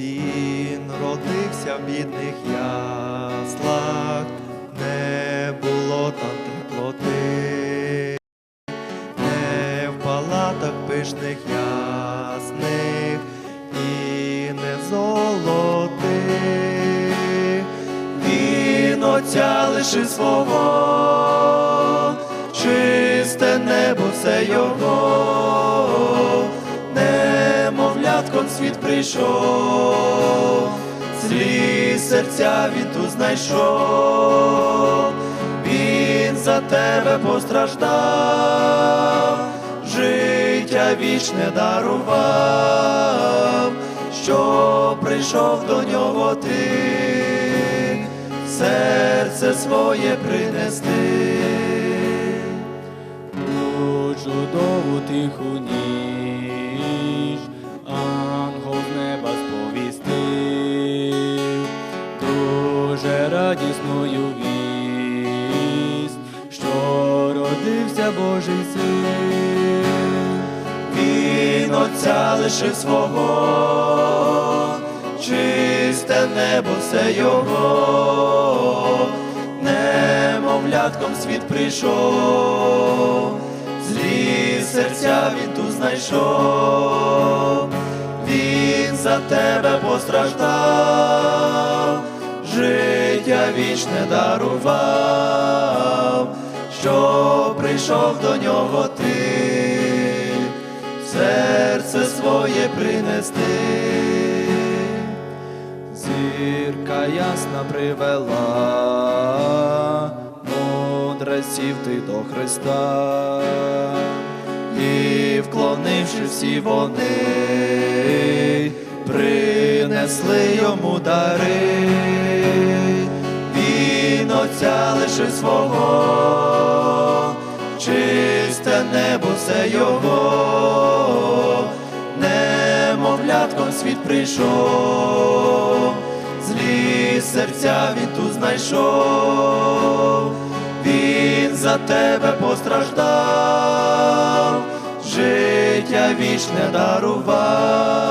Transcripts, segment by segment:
Він родився в бідних яслах, не було там теплоти, не в палатах пишних ясних і не золотих. Він отця лишив свого, чисте небо все його, світ прийшов, злі серця він тут знайшов, він за тебе постраждав, життя вічне дарував, що прийшов до нього ти, серце своє принести. У чудову тиху ніч радісною вість, що родився Божий син. Він отця лишив свого, чисте небо все його, немовлятком світ прийшов, злі серця він тут знайшов, він за тебе постраждав, вічне дарував, що прийшов до нього ти. Серце своє принести. Зірка ясна привела, мудреців ти до Христа, і вклонивши всі вони, принесли йому дари, отця лише свого, чисте небо все його, немовлятком світ прийшов, злі серця він тут знайшов, він за тебе постраждав, життя вічне дарував,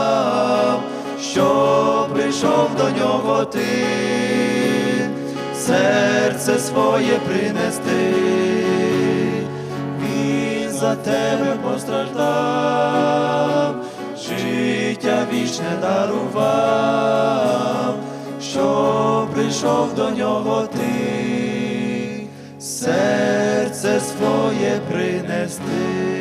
що прийшов до нього ти, серце своє принести. Він за тебе постраждав, життя вічне дарував, що прийшов до нього ти, серце своє принести.